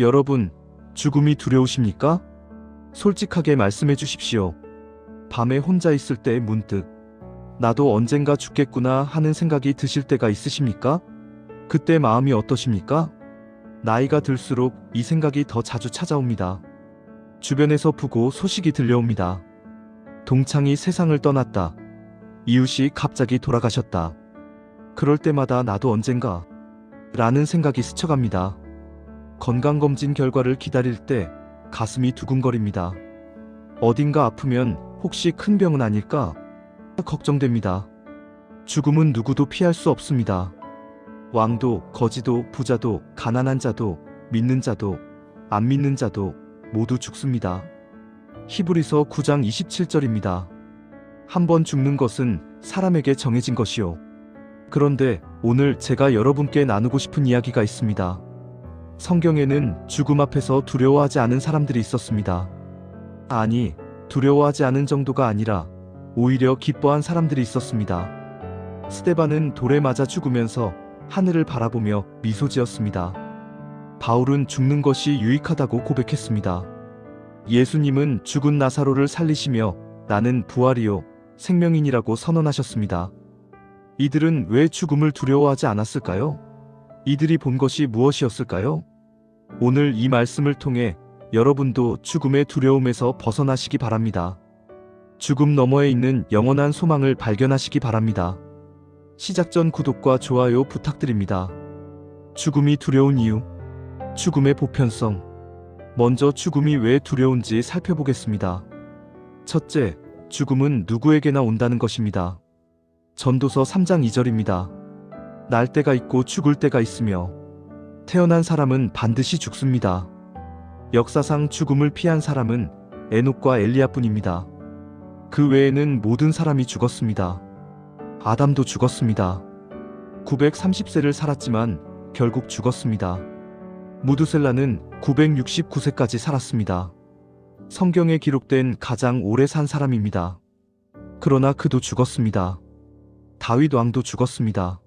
여러분, 죽음이 두려우십니까? 솔직하게 말씀해 주십시오. 밤에 혼자 있을 때 문득 나도 언젠가 죽겠구나 하는 생각이 드실 때가 있으십니까? 그때 마음이 어떠십니까? 나이가 들수록 이 생각이 더 자주 찾아옵니다. 주변에서 부고 소식이 들려옵니다. 동창이 세상을 떠났다. 이웃이 갑자기 돌아가셨다. 그럴 때마다 나도 언젠가 라는 생각이 스쳐갑니다. 건강검진 결과를 기다릴 때 가슴이 두근거립니다. 어딘가 아프면 혹시 큰 병은 아닐까? 걱정됩니다. 죽음은 누구도 피할 수 없습니다. 왕도, 거지도, 부자도, 가난한 자도, 믿는 자도, 안 믿는 자도 모두 죽습니다. 히브리서 9장 27절입니다. 한 번 죽는 것은 사람에게 정해진 것이요. 그런데 오늘 제가 여러분께 나누고 싶은 이야기가 있습니다. 성경에는 죽음 앞에서 두려워하지 않은 사람들이 있었습니다. 아니, 두려워하지 않은 정도가 아니라 오히려 기뻐한 사람들이 있었습니다. 스테반은 돌에 맞아 죽으면서 하늘을 바라보며 미소 지었습니다. 바울은 죽는 것이 유익하다고 고백했습니다. 예수님은 죽은 나사로를 살리시며 나는 부활이요 생명인이라고 선언하셨습니다. 이들은 왜 죽음을 두려워하지 않았을까요? 이들이 본 것이 무엇이었을까요? 오늘 이 말씀을 통해 여러분도 죽음의 두려움에서 벗어나시기 바랍니다. 죽음 너머에 있는 영원한 소망을 발견하시기 바랍니다. 시작 전 구독과 좋아요 부탁드립니다. 죽음이 두려운 이유, 죽음의 보편성. 먼저 죽음이 왜 두려운지 살펴보겠습니다. 첫째, 죽음은 누구에게나 온다는 것입니다. 전도서 3장 2절입니다. 날 때가 있고 죽을 때가 있으며 태어난 사람은 반드시 죽습니다. 역사상 죽음을 피한 사람은 에녹과 엘리야뿐입니다. 그 외에는 모든 사람이 죽었습니다. 아담도 죽었습니다. 930세를 살았지만 결국 죽었습니다. 무두셀라는 969세까지 살았습니다. 성경에 기록된 가장 오래 산 사람입니다. 그러나 그도 죽었습니다. 다윗 왕도 죽었습니다.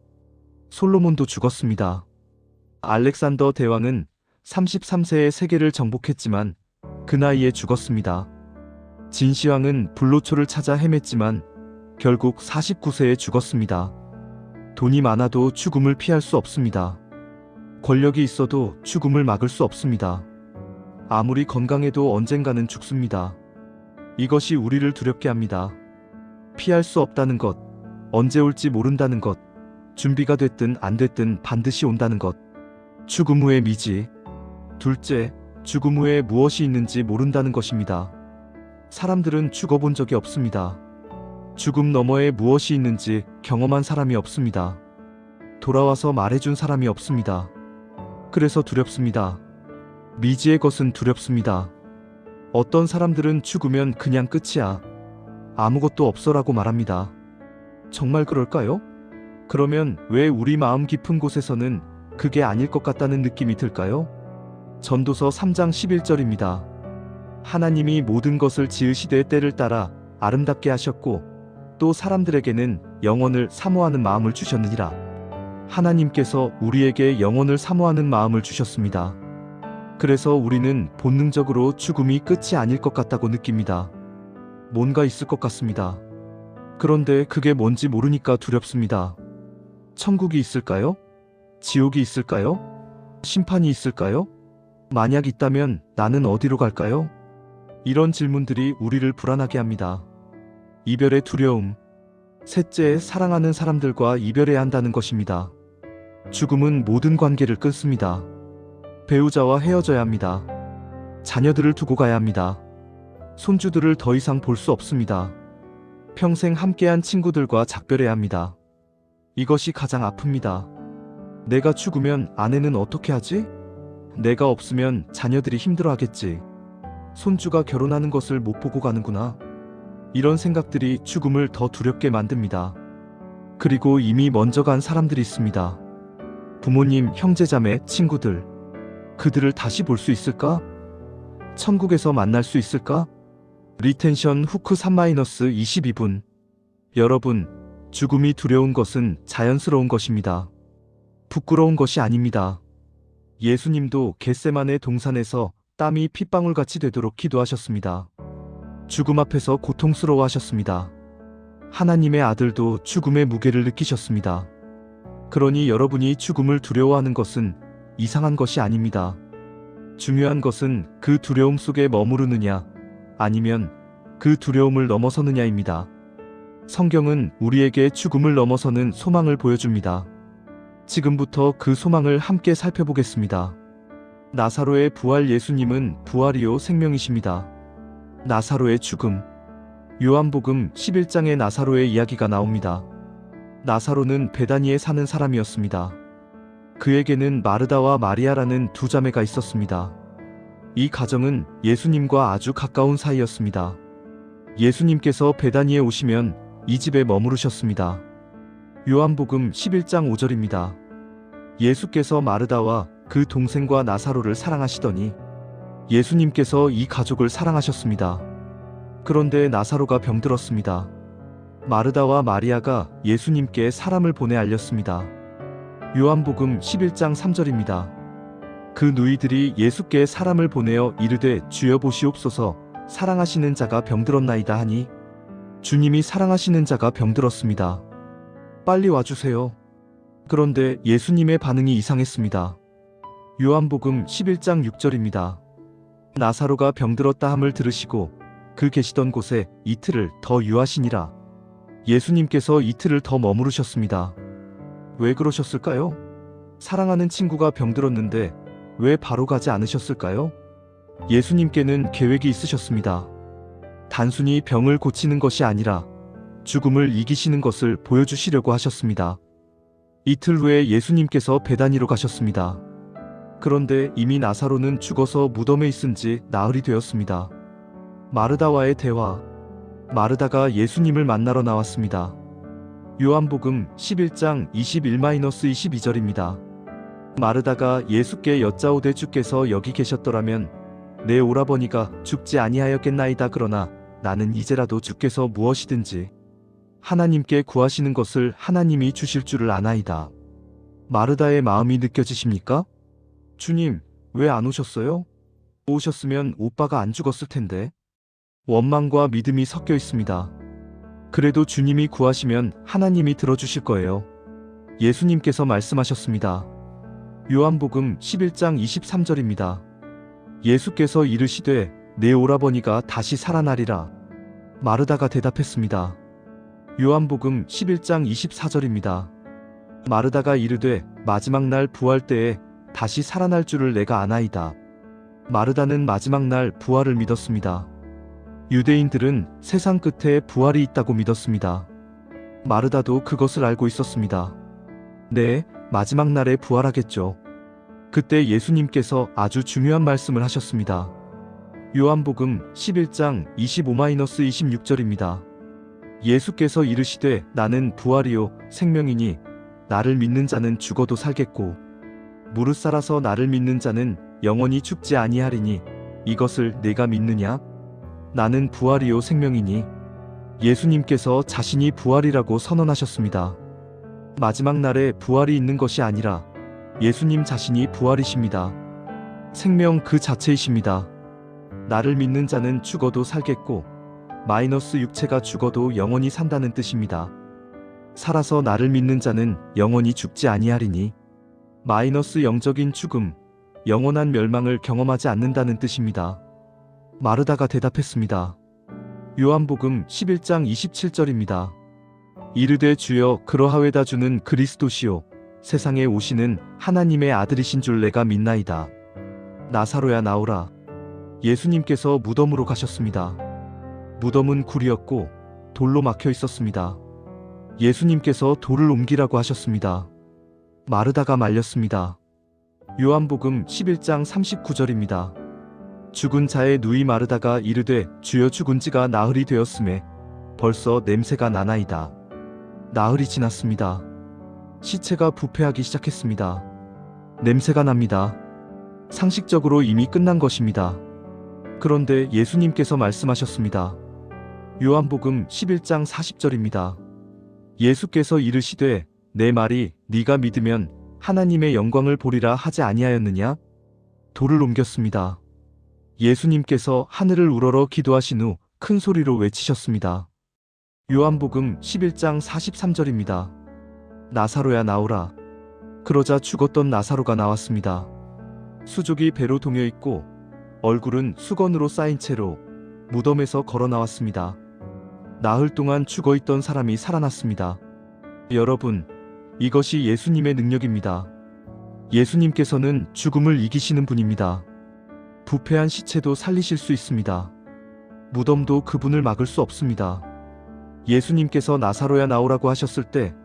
솔로몬도 죽었습니다. 알렉산더 대왕은 33세에 세계를 정복했지만 그 나이에 죽었습니다. 진시황은 불로초를 찾아 헤맸지만 결국 49세에 죽었습니다. 돈이 많아도 죽음을 피할 수 없습니다. 권력이 있어도 죽음을 막을 수 없습니다. 아무리 건강해도 언젠가는 죽습니다. 이것이 우리를 두렵게 합니다. 피할 수 없다는 것, 언제 올지 모른다는 것, 준비가 됐든 안 됐든 반드시 온다는 것. 죽음 후의 미지. 둘째, 죽음 후에 무엇이 있는지 모른다는 것입니다. 사람들은 죽어본 적이 없습니다. 죽음 너머에 무엇이 있는지 경험한 사람이 없습니다. 돌아와서 말해준 사람이 없습니다. 그래서 두렵습니다. 미지의 것은 두렵습니다. 어떤 사람들은 죽으면 그냥 끝이야. 아무것도 없어라고 말합니다. 정말 그럴까요? 그러면 왜 우리 마음 깊은 곳에서는 그게 아닐 것 같다는 느낌이 들까요? 전도서 3장 11절입니다. 하나님이 모든 것을 지으시되 때를 따라 아름답게 하셨고 또 사람들에게는 영혼을 사모하는 마음을 주셨느니라. 하나님께서 우리에게 영혼을 사모하는 마음을 주셨습니다. 그래서 우리는 본능적으로 죽음이 끝이 아닐 것 같다고 느낍니다. 뭔가 있을 것 같습니다. 그런데 그게 뭔지 모르니까 두렵습니다. 천국이 있을까요? 지옥이 있을까요? 심판이 있을까요? 만약 있다면 나는 어디로 갈까요? 이런 질문들이 우리를 불안하게 합니다. 이별의 두려움. 셋째, 사랑하는 사람들과 이별해야 한다는 것입니다. 죽음은 모든 관계를 끊습니다. 배우자와 헤어져야 합니다. 자녀들을 두고 가야 합니다. 손주들을 더 이상 볼 수 없습니다. 평생 함께한 친구들과 작별해야 합니다. 이것이 가장 아픕니다. 내가 죽으면 아내는 어떻게 하지? 내가 없으면 자녀들이 힘들어하겠지. 손주가 결혼하는 것을 못 보고 가는구나. 이런 생각들이 죽음을 더 두렵게 만듭니다. 그리고 이미 먼저 간 사람들이 있습니다. 부모님, 형제자매, 친구들. 그들을 다시 볼 수 있을까? 천국에서 만날 수 있을까? 리텐션 후크 3-22분. 여러분, 죽음이 두려운 것은 자연스러운 것입니다. 부끄러운 것이 아닙니다. 예수님도 겟세만의 동산에서 땀이 핏방울같이 되도록 기도하셨습니다. 죽음 앞에서 고통스러워 하셨습니다. 하나님의 아들도 죽음의 무게를 느끼셨습니다. 그러니 여러분이 죽음을 두려워하는 것은 이상한 것이 아닙니다. 중요한 것은 그 두려움 속에 머무르느냐, 아니면 그 두려움을 넘어서느냐입니다. 성경은 우리에게 죽음을 넘어서는 소망을 보여줍니다. 지금부터 그 소망을 함께 살펴보겠습니다. 나사로의 부활 예수님은 부활이요 생명이십니다. 나사로의 죽음. 요한복음 11장에 나사로의 이야기가 나옵니다. 나사로는 베다니에 사는 사람이었습니다. 그에게는 마르다와 마리아라는 두 자매가 있었습니다. 이 가정은 예수님과 아주 가까운 사이였습니다. 예수님께서 베다니에 오시면 이 집에 머무르셨습니다. 요한복음 11장 5절입니다. 예수께서 마르다와 그 동생과 나사로를 사랑하시더니 예수님께서 이 가족을 사랑하셨습니다. 그런데 나사로가 병들었습니다. 마르다와 마리아가 예수님께 사람을 보내 알렸습니다. 요한복음 11장 3절입니다. 그 누이들이 예수께 사람을 보내어 이르되 주여 보시옵소서 사랑하시는 자가 병들었나이다 하니 주님이 사랑하시는 자가 병들었습니다. 빨리 와주세요. 그런데 예수님의 반응이 이상했습니다. 요한복음 11장 6절입니다. 나사로가 병들었다 함을 들으시고 그 계시던 곳에 이틀을 더 유하시니라. 예수님께서 이틀을 더 머무르셨습니다. 왜 그러셨을까요? 사랑하는 친구가 병들었는데 왜 바로 가지 않으셨을까요? 예수님께는 계획이 있으셨습니다. 단순히 병을 고치는 것이 아니라 죽음을 이기시는 것을 보여주시려고 하셨습니다. 이틀 후에 예수님께서 베다니로 가셨습니다. 그런데 이미 나사로는 죽어서 무덤에 있은 지 나흘이 되었습니다. 마르다와의 대화. 마르다가 예수님을 만나러 나왔습니다. 요한복음 11장 21-22절입니다. 마르다가 예수께 여짜오되 주께서 여기 계셨더라면 내 오라버니가 죽지 아니하였겠나이다 그러나 나는 이제라도 주께서 무엇이든지 하나님께 구하시는 것을 하나님이 주실 줄을 아나이다. 마르다의 마음이 느껴지십니까? 주님, 왜 안 오셨어요? 오셨으면 오빠가 안 죽었을 텐데. 원망과 믿음이 섞여 있습니다. 그래도 주님이 구하시면 하나님이 들어주실 거예요. 예수님께서 말씀하셨습니다. 요한복음 11장 23절입니다. 예수께서 이르시되 내 오라버니가 다시 살아나리라. 마르다가 대답했습니다. 요한복음 11장 24절입니다. 마르다가 이르되 마지막 날 부활 때에 다시 살아날 줄을 내가 아나이다. 마르다는 마지막 날 부활을 믿었습니다. 유대인들은 세상 끝에 부활이 있다고 믿었습니다. 마르다도 그것을 알고 있었습니다. 네, 마지막 날에 부활하겠죠. 그때 예수님께서 아주 중요한 말씀을 하셨습니다. 요한복음 11장 25-26절입니다. 예수께서 이르시되 나는 부활이요 생명이니 나를 믿는 자는 죽어도 살겠고 무릇 살아서 나를 믿는 자는 영원히 죽지 아니하리니 이것을 내가 믿느냐 나는 부활이요 생명이니 예수님께서 자신이 부활이라고 선언하셨습니다. 마지막 날에 부활이 있는 것이 아니라 예수님 자신이 부활이십니다. 생명 그 자체이십니다. 나를 믿는 자는 죽어도 살겠고 마이너스 육체가 죽어도 영원히 산다는 뜻입니다. 살아서 나를 믿는 자는 영원히 죽지 아니하리니 마이너스 영적인 죽음, 영원한 멸망을 경험하지 않는다는 뜻입니다. 마르다가 대답했습니다. 요한복음 11장 27절입니다. 이르되 주여 그러하외다 주는 그리스도시요 세상에 오시는 하나님의 아들이신 줄 내가 믿나이다. 나사로야 나오라. 예수님께서 무덤으로 가셨습니다. 무덤은 굴이었고 돌로 막혀 있었습니다. 예수님께서 돌을 옮기라고 하셨습니다. 마르다가 말렸습니다. 요한복음 11장 39절입니다. 죽은 자의 누이 마르다가 이르되 주여 죽은 지가 나흘이 되었음에 벌써 냄새가 나나이다. 나흘이 지났습니다. 시체가 부패하기 시작했습니다. 냄새가 납니다. 상식적으로 이미 끝난 것입니다. 그런데 예수님께서 말씀하셨습니다. 요한복음 11장 40절입니다. 예수께서 이르시되 내 말이 네가 믿으면 하나님의 영광을 보리라 하지 아니하였느냐? 돌을 옮겼습니다. 예수님께서 하늘을 우러러 기도하신 후 큰 소리로 외치셨습니다. 요한복음 11장 43절입니다. 나사로야 나오라. 그러자 죽었던 나사로가 나왔습니다. 수족이 배로 동여 있고 얼굴은 수건으로 쌓인 채로 무덤에서 걸어 나왔습니다. 나흘 동안 죽어 있던 사람이 살아났습니다. 여러분, 이것이 예수님의 능력입니다. 예수님께서는 죽음을 이기시는 분입니다. 부패한 시체도 살리실 수 있습니다. 무덤도 그분을 막을 수 없습니다. 예수님께서 나사로야 나오라고 하셨을 때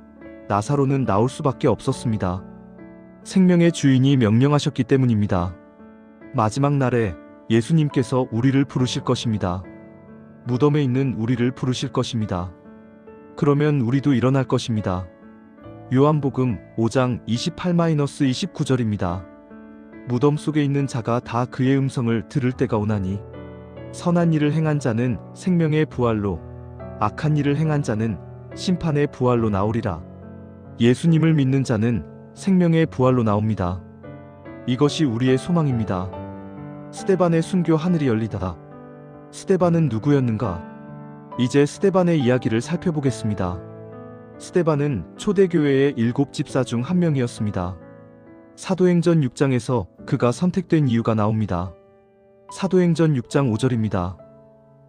나사로는 나올 수밖에 없었습니다. 생명의 주인이 명령하셨기 때문입니다. 마지막 날에 예수님께서 우리를 부르실 것입니다. 무덤에 있는 우리를 부르실 것입니다. 그러면 우리도 일어날 것입니다. 요한복음 5장 28-29절입니다. 무덤 속에 있는 자가 다 그의 음성을 들을 때가 오나니 선한 일을 행한 자는 생명의 부활로 악한 일을 행한 자는 심판의 부활로 나오리라. 예수님을 믿는 자는 생명의 부활로 나옵니다. 이것이 우리의 소망입니다. 스테반의 순교 하늘이 열리다. 스테반은 누구였는가? 이제 스테반의 이야기를 살펴보겠습니다. 스테반은 초대교회의 일곱 집사 중 한 명이었습니다. 사도행전 6장에서 그가 선택된 이유가 나옵니다. 사도행전 6장 5절입니다.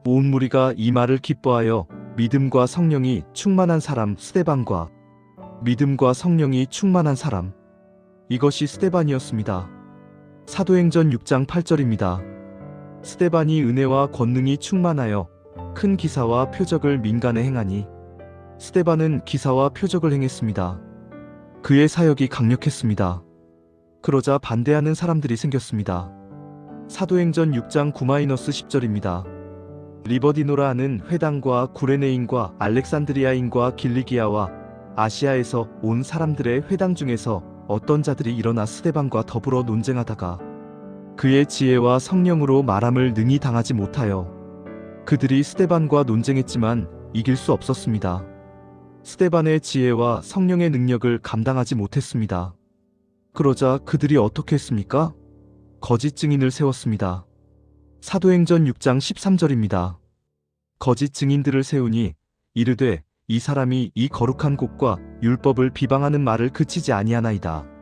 온 무리가 이 말을 기뻐하여 믿음과 성령이 충만한 사람 스테반과 믿음과 성령이 충만한 사람 이것이 스테반이었습니다. 사도행전 6장 8절입니다. 스테반이 은혜와 권능이 충만하여 큰 기사와 표적을 민간에 행하니 스테반은 기사와 표적을 행했습니다. 그의 사역이 강력했습니다. 그러자 반대하는 사람들이 생겼습니다. 사도행전 6장 9-10절입니다. 리버디노라 하는 회당과 구레네인과 알렉산드리아인과 길리기아와 아시아에서 온 사람들의 회당 중에서 어떤 자들이 일어나 스데반과 더불어 논쟁하다가 그의 지혜와 성령으로 말함을 능히 당하지 못하여 그들이 스데반과 논쟁했지만 이길 수 없었습니다. 스데반의 지혜와 성령의 능력을 감당하지 못했습니다. 그러자 그들이 어떻게 했습니까? 거짓 증인을 세웠습니다. 사도행전 6장 13절입니다. 거짓 증인들을 세우니 이르되 이 사람이 이 거룩한 곳과 율법을 비방하는 말을 그치지 아니하나이다.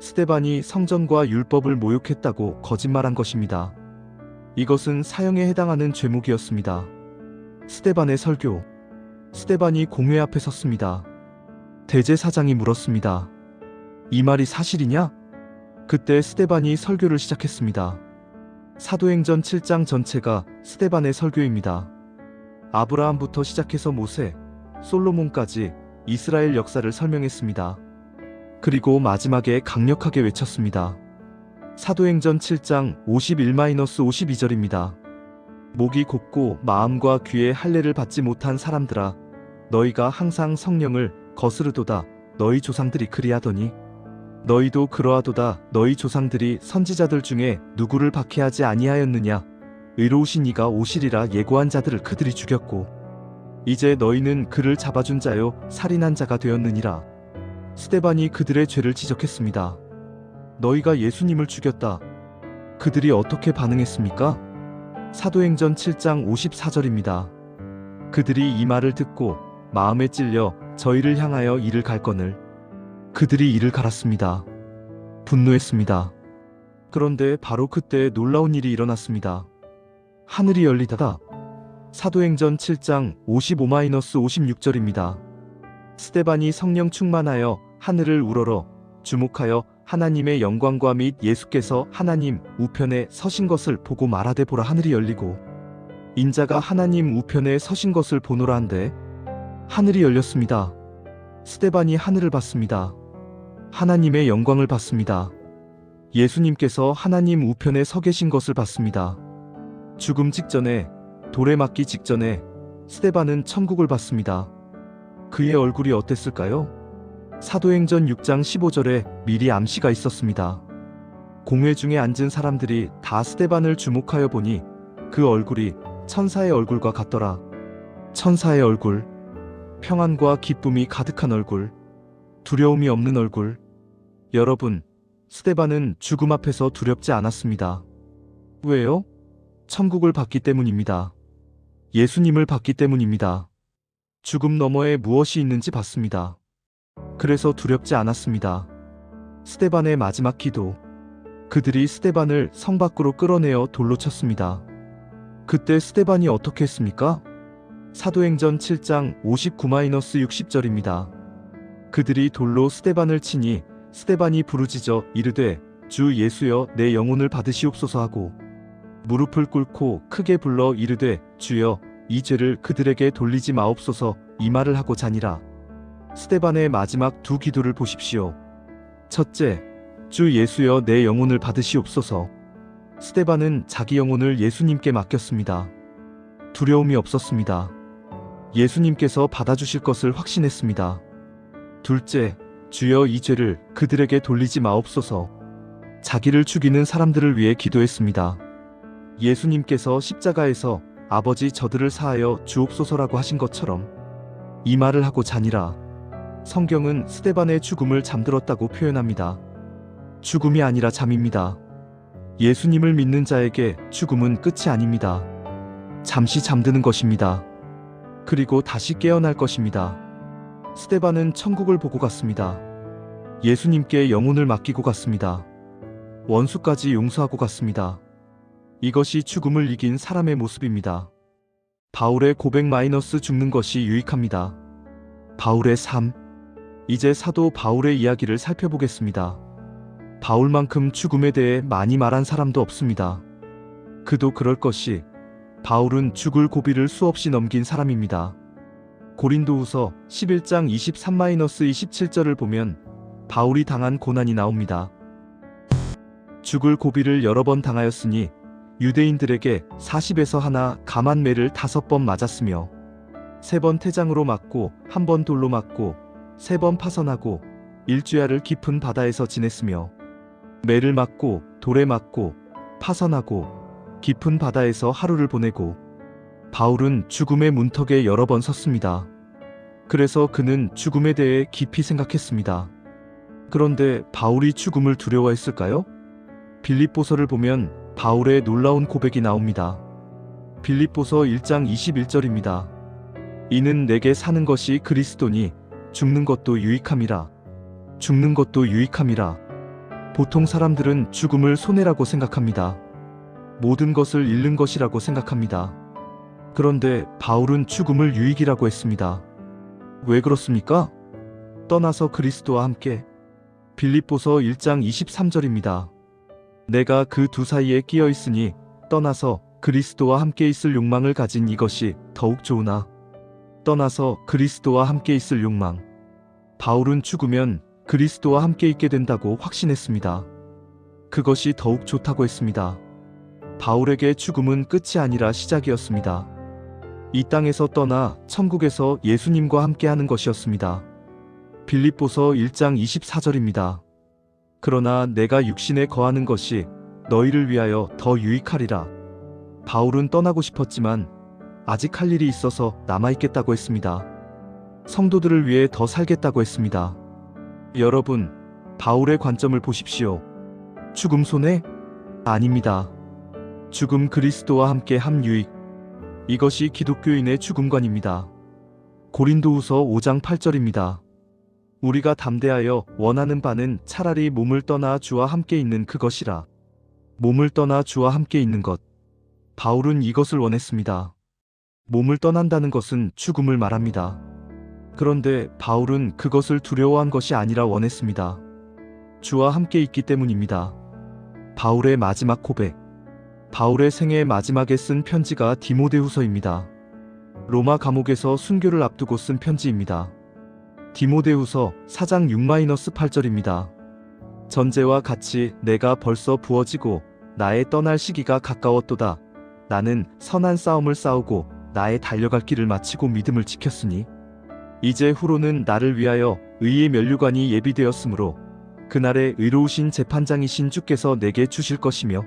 스테반이 성전과 율법을 모욕했다고 거짓말한 것입니다. 이것은 사형에 해당하는 죄목이었습니다. 스테반의 설교. 스테반이 공회 앞에 섰습니다. 대제사장이 물었습니다. 이 말이 사실이냐? 그때 스테반이 설교를 시작했습니다. 사도행전 7장 전체가 스테반의 설교입니다. 아브라함부터 시작해서 모세, 솔로몬까지 이스라엘 역사를 설명했습니다. 그리고 마지막에 강력하게 외쳤습니다. 사도행전 7장 51-52절입니다. 목이 곱고 마음과 귀에 할례를 받지 못한 사람들아 너희가 항상 성령을 거스르도다 너희 조상들이 그리하더니 너희도 그러하도다 너희 조상들이 선지자들 중에 누구를 박해하지 아니하였느냐 의로우신 이가 오시리라 예고한 자들을 그들이 죽였고 이제 너희는 그를 잡아준 자요 살인한 자가 되었느니라 스테반이 그들의 죄를 지적했습니다 너희가 예수님을 죽였다 그들이 어떻게 반응했습니까? 사도행전 7장 54절입니다 그들이 이 말을 듣고 마음에 찔려 저희를 향하여 이를 갈거늘 그들이 이를 갈았습니다. 분노했습니다. 그런데 바로 그때 놀라운 일이 일어났습니다. 하늘이 열리다가 사도행전 7장 55-56절입니다. 스테반이 성령 충만하여 하늘을 우러러 주목하여 하나님의 영광과 및 예수께서 하나님 우편에 서신 것을 보고 말하되 보라 하늘이 열리고 인자가 하나님 우편에 서신 것을 보노라 한데 하늘이 열렸습니다. 스테반이 하늘을 봤습니다. 하나님의 영광을 봤습니다. 예수님께서 하나님 우편에 서 계신 것을 봤습니다. 죽음 직전에 돌에 맞기 직전에 스테반은 천국을 봤습니다. 그의 얼굴이 어땠을까요? 사도행전 6장 15절에 미리 암시가 있었습니다. 공회 중에 앉은 사람들이 다 스테반을 주목하여 보니 그 얼굴이 천사의 얼굴과 같더라. 천사의 얼굴, 평안과 기쁨이 가득한 얼굴, 두려움이 없는 얼굴, 여러분, 스테반은 죽음 앞에서 두렵지 않았습니다. 왜요? 천국을 봤기 때문입니다. 예수님을 봤기 때문입니다. 죽음 너머에 무엇이 있는지 봤습니다. 그래서 두렵지 않았습니다. 스테반의 마지막 기도. 그들이 스테반을 성 밖으로 끌어내어 돌로 쳤습니다. 그때 스테반이 어떻게 했습니까? 사도행전 7장 59-60절입니다. 그들이 돌로 스테반을 치니 스테반이 부르짖어 이르되 주 예수여 내 영혼을 받으시옵소서 하고 무릎을 꿇고 크게 불러 이르되 주여 이 죄를 그들에게 돌리지 마옵소서 이 말을 하고 자니라. 스테반의 마지막 두 기도를 보십시오. 첫째, 주 예수여 내 영혼을 받으시옵소서. 스테반은 자기 영혼을 예수님께 맡겼습니다. 두려움이 없었습니다. 예수님께서 받아주실 것을 확신했습니다. 둘째, 주여 이 죄를 그들에게 돌리지 마옵소서. 자기를 죽이는 사람들을 위해 기도했습니다. 예수님께서 십자가에서 아버지 저들을 사하여 주옵소서라고 하신 것처럼 이 말을 하고 자니라. 성경은 스테반의 죽음을 잠들었다고 표현합니다. 죽음이 아니라 잠입니다. 예수님을 믿는 자에게 죽음은 끝이 아닙니다. 잠시 잠드는 것입니다. 그리고 다시 깨어날 것입니다. 스테반은 천국을 보고 갔습니다. 예수님께 영혼을 맡기고 갔습니다. 원수까지 용서하고 갔습니다. 이것이 죽음을 이긴 사람의 모습입니다. 바울의 고백 마이너스 죽는 것이 유익합니다. 바울의 삶. 이제 사도 바울의 이야기를 살펴보겠습니다. 바울만큼 죽음에 대해 많이 말한 사람도 없습니다. 그도 그럴 것이 바울은 죽을 고비를 수없이 넘긴 사람입니다. 고린도후서 11장 23-27절을 보면 바울이 당한 고난이 나옵니다. 죽을 고비를 여러 번 당하였으니 유대인들에게 40에서 하나 감한 매를 다섯 번 맞았으며 세 번 태장으로 맞고 한 번 돌로 맞고 세 번 파선하고 일주야를 깊은 바다에서 지냈으며 매를 맞고 돌에 맞고 파선하고 깊은 바다에서 하루를 보내고 바울은 죽음의 문턱에 여러 번 섰습니다. 그래서 그는 죽음에 대해 깊이 생각했습니다. 그런데 바울이 죽음을 두려워했을까요? 빌립보서를 보면 바울의 놀라운 고백이 나옵니다. 빌립보서 1장 21절입니다. 이는 내게 사는 것이 그리스도니 죽는 것도 유익함이라. 죽는 것도 유익함이라. 보통 사람들은 죽음을 손해라고 생각합니다. 모든 것을 잃는 것이라고 생각합니다. 그런데 바울은 죽음을 유익이라고 했습니다. 왜 그렇습니까? 떠나서 그리스도와 함께 빌립보서 1장 23절입니다. 내가 그 두 사이에 끼어 있으니 떠나서 그리스도와 함께 있을 욕망을 가진 이것이 더욱 좋으나 떠나서 그리스도와 함께 있을 욕망. 바울은 죽으면 그리스도와 함께 있게 된다고 확신했습니다. 그것이 더욱 좋다고 했습니다. 바울에게 죽음은 끝이 아니라 시작이었습니다. 이 땅에서 떠나 천국에서 예수님과 함께 하는 것이었습니다. 빌립보서 1장 24절입니다. 그러나 내가 육신에 거하는 것이 너희를 위하여 더 유익하리라. 바울은 떠나고 싶었지만 아직 할 일이 있어서 남아있겠다고 했습니다. 성도들을 위해 더 살겠다고 했습니다. 여러분, 바울의 관점을 보십시오. 죽음 손해? 아닙니다. 죽음 그리스도와 함께 함 유익. 이것이 기독교인의 죽음관입니다. 고린도후서 5장 8절입니다. 우리가 담대하여 원하는 바는 차라리 몸을 떠나 주와 함께 있는 그것이라. 몸을 떠나 주와 함께 있는 것. 바울은 이것을 원했습니다. 몸을 떠난다는 것은 죽음을 말합니다. 그런데 바울은 그것을 두려워한 것이 아니라 원했습니다. 주와 함께 있기 때문입니다. 바울의 마지막 고백. 바울의 생애 마지막에 쓴 편지가 디모데후서입니다. 로마 감옥에서 순교를 앞두고 쓴 편지입니다. 디모데후서 4장 6-8절입니다. 전제와 같이 내가 벌써 부어지고 나의 떠날 시기가 가까웠도다. 나는 선한 싸움을 싸우고 나의 달려갈 길을 마치고 믿음을 지켰으니 이제 후로는 나를 위하여 의의 면류관이 예비되었으므로 그날에 의로우신 재판장이신 주께서 내게 주실 것이며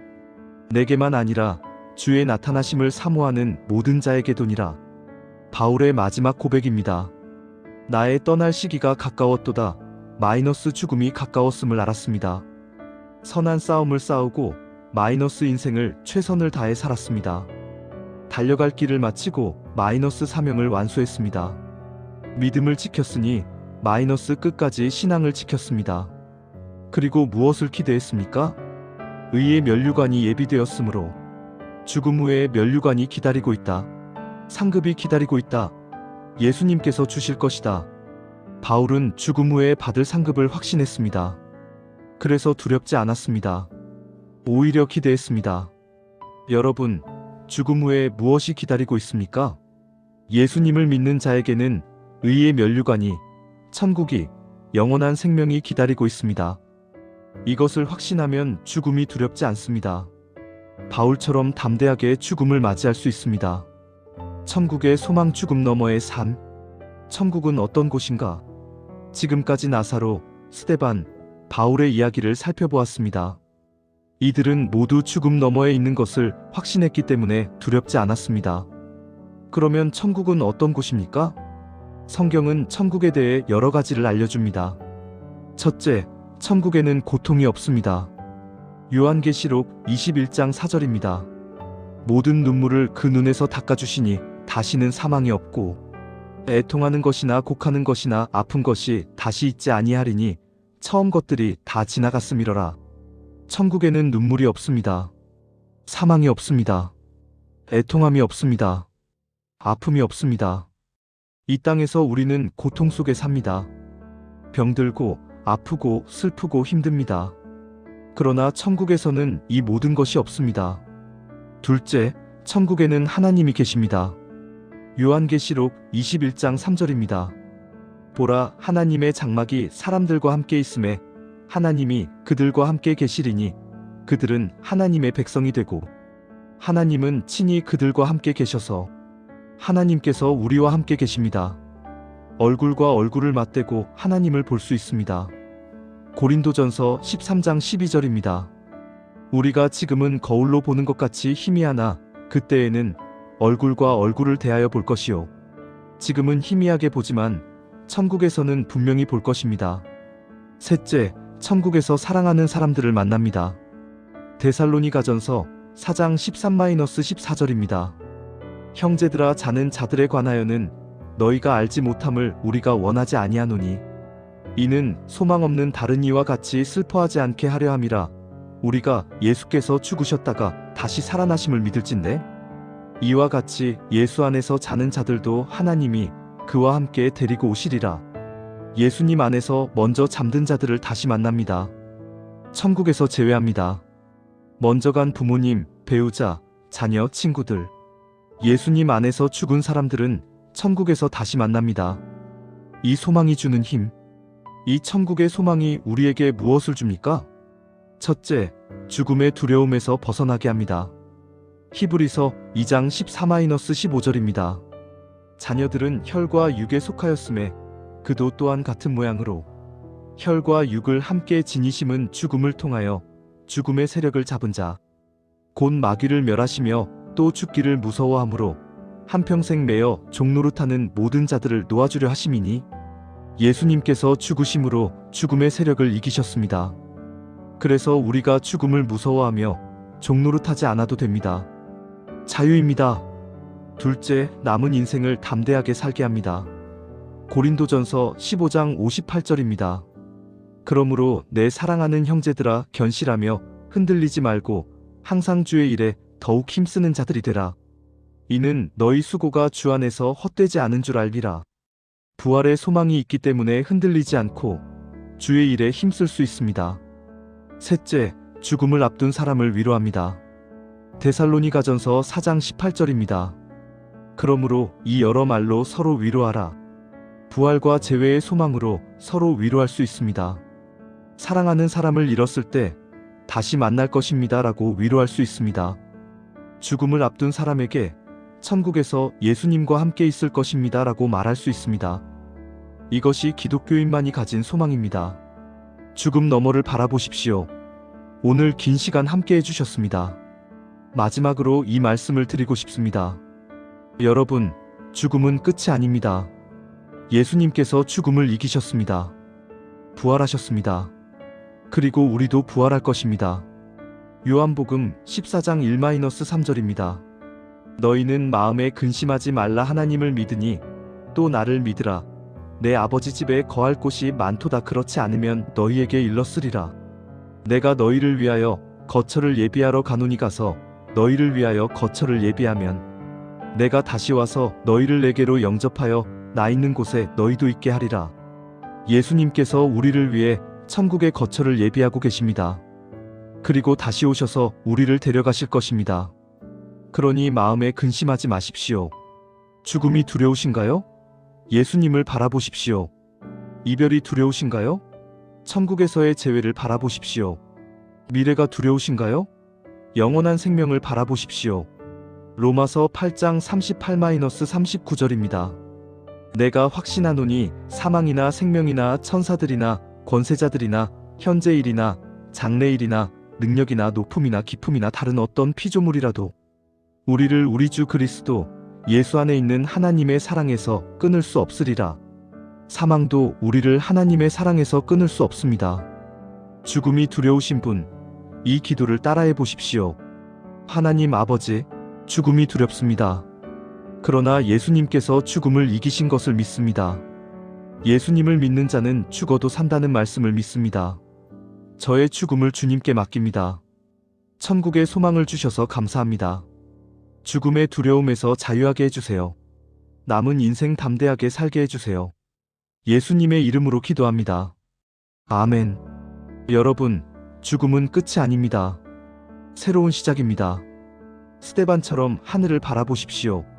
내게만 아니라 주의 나타나심을 사모하는 모든 자에게도니라. 바울의 마지막 고백입니다. 나의 떠날 시기가 가까웠도다. 마이너스 죽음이 가까웠음을 알았습니다. 선한 싸움을 싸우고 마이너스 인생을 최선을 다해 살았습니다. 달려갈 길을 마치고 마이너스 사명을 완수했습니다. 믿음을 지켰으니 마이너스 끝까지 신앙을 지켰습니다. 그리고 무엇을 기대했습니까? 의의 면류관이 예비되었으므로 죽음 후에 면류관이 기다리고 있다. 상급이 기다리고 있다. 예수님께서 주실 것이다. 바울은 죽음 후에 받을 상급을 확신했습니다. 그래서 두렵지 않았습니다. 오히려 기대했습니다. 여러분, 죽음 후에 무엇이 기다리고 있습니까? 예수님을 믿는 자에게는 의의 면류관이, 천국이, 영원한 생명이 기다리고 있습니다. 이것을 확신하면 죽음이 두렵지 않습니다. 바울처럼 담대하게 죽음을 맞이할 수 있습니다. 천국의 소망 죽음 너머의 삶. 천국은 어떤 곳인가? 지금까지 나사로, 스테반, 바울의 이야기를 살펴보았습니다. 이들은 모두 죽음 너머에 있는 것을 확신했기 때문에 두렵지 않았습니다. 그러면 천국은 어떤 곳입니까? 성경은 천국에 대해 여러 가지를 알려줍니다. 첫째, 천국에는 고통이 없습니다. 요한계시록 21장 4절입니다. 모든 눈물을 그 눈에서 닦아주시니 다시는 사망이 없고 애통하는 것이나 곡하는 것이나 아픈 것이 다시 있지 아니하리니 처음 것들이 다 지나갔음이러라. 천국에는 눈물이 없습니다. 사망이 없습니다. 애통함이 없습니다. 아픔이 없습니다. 이 땅에서 우리는 고통 속에 삽니다. 병들고 아프고 슬프고 힘듭니다. 그러나 천국에서는 이 모든 것이 없습니다. 둘째, 천국에는 하나님이 계십니다. 요한계시록 21장 3절입니다. 보라 하나님의 장막이 사람들과 함께 있음에 하나님이 그들과 함께 계시리니 그들은 하나님의 백성이 되고 하나님은 친히 그들과 함께 계셔서 하나님께서 우리와 함께 계십니다. 얼굴과 얼굴을 맞대고 하나님을 볼 수 있습니다. 고린도전서 13장 12절입니다. 우리가 지금은 거울로 보는 것 같이 희미하나 그때에는 얼굴과 얼굴을 대하여 볼 것이요. 지금은 희미하게 보지만 천국에서는 분명히 볼 것입니다. 셋째, 천국에서 사랑하는 사람들을 만납니다. 데살로니가전서 4장 13-14절입니다. 형제들아 자는 자들에 관하여는 너희가 알지 못함을 우리가 원하지 아니하노니 이는 소망 없는 다른 이와 같이 슬퍼하지 않게 하려 함이라 우리가 예수께서 죽으셨다가 다시 살아나심을 믿을진데 이와 같이 예수 안에서 자는 자들도 하나님이 그와 함께 데리고 오시리라 예수님 안에서 먼저 잠든 자들을 다시 만납니다. 천국에서 제외합니다. 먼저 간 부모님, 배우자, 자녀, 친구들. 예수님 안에서 죽은 사람들은 천국에서 다시 만납니다. 이 소망이 주는 힘. 이 천국의 소망이 우리에게 무엇을 줍니까? 첫째, 죽음의 두려움에서 벗어나게 합니다. 히브리서 2장 14-15절입니다. 자녀들은 혈과 육에 속하였음에 그도 또한 같은 모양으로 혈과 육을 함께 지니심은 죽음을 통하여 죽음의 세력을 잡은 자, 곧 마귀를 멸하시며 또 죽기를 무서워하므로 한평생 매여 종노릇하는 모든 자들을 놓아주려 하심이니 예수님께서 죽으심으로 죽음의 세력을 이기셨습니다. 그래서 우리가 죽음을 무서워하며 종노릇하지 않아도 됩니다. 자유입니다. 둘째, 남은 인생을 담대하게 살게 합니다. 고린도전서 15장 58절입니다. 그러므로 내 사랑하는 형제들아 견실하며 흔들리지 말고 항상 주의 일에 더욱 힘쓰는 자들이 되라. 이는 너희 수고가 주 안에서 헛되지 않은 줄 알리라. 부활의 소망이 있기 때문에 흔들리지 않고 주의 일에 힘쓸 수 있습니다. 셋째, 죽음을 앞둔 사람을 위로합니다. 데살로니가전서 4장 18절입니다. 그러므로 이 여러 말로 서로 위로하라. 부활과 재회의 소망으로 서로 위로할 수 있습니다. 사랑하는 사람을 잃었을 때 다시 만날 것입니다 라고 위로할 수 있습니다. 죽음을 앞둔 사람에게 천국에서 예수님과 함께 있을 것입니다 라고 말할 수 있습니다. 이것이 기독교인만이 가진 소망입니다. 죽음 너머를 바라보십시오. 오늘 긴 시간 함께 해주셨습니다. 마지막으로 이 말씀을 드리고 싶습니다. 여러분, 죽음은 끝이 아닙니다. 예수님께서 죽음을 이기셨습니다. 부활하셨습니다. 그리고 우리도 부활할 것입니다. 요한복음 14장 1-3절입니다. 너희는 마음에 근심하지 말라 하나님을 믿으니 또 나를 믿으라. 내 아버지 집에 거할 곳이 많도다 그렇지 않으면 너희에게 일렀으리라. 내가 너희를 위하여 거처를 예비하러 가노니 가서 너희를 위하여 거처를 예비하면 내가 다시 와서 너희를 내게로 영접하여 나 있는 곳에 너희도 있게 하리라. 예수님께서 우리를 위해 천국의 거처를 예비하고 계십니다. 그리고 다시 오셔서 우리를 데려가실 것입니다. 그러니 마음에 근심하지 마십시오. 죽음이 두려우신가요? 예수님을 바라보십시오. 이별이 두려우신가요? 천국에서의 재회를 바라보십시오. 미래가 두려우신가요? 영원한 생명을 바라보십시오. 로마서 8장 38-39절입니다. 내가 확신하노니 사망이나 생명이나 천사들이나 권세자들이나 현재일이나 장래일이나 능력이나 높음이나 기품이나 다른 어떤 피조물이라도 우리를 우리 주 그리스도 예수 안에 있는 하나님의 사랑에서 끊을 수 없으리라. 사망도 우리를 하나님의 사랑에서 끊을 수 없습니다. 죽음이 두려우신 분, 이 기도를 따라해 보십시오. 하나님 아버지, 죽음이 두렵습니다. 그러나 예수님께서 죽음을 이기신 것을 믿습니다. 예수님을 믿는 자는 죽어도 산다는 말씀을 믿습니다. 저의 죽음을 주님께 맡깁니다. 천국의 소망을 주셔서 감사합니다. 죽음의 두려움에서 자유하게 해주세요. 남은 인생 담대하게 살게 해주세요. 예수님의 이름으로 기도합니다. 아멘. 여러분, 죽음은 끝이 아닙니다. 새로운 시작입니다. 스테반처럼 하늘을 바라보십시오.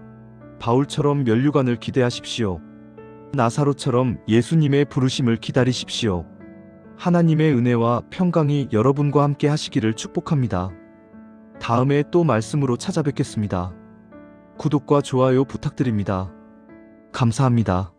바울처럼 면류관을 기대하십시오. 나사로처럼 예수님의 부르심을 기다리십시오. 하나님의 은혜와 평강이 여러분과 함께 하시기를 축복합니다. 다음에 또 말씀으로 찾아뵙겠습니다. 구독과 좋아요 부탁드립니다. 감사합니다.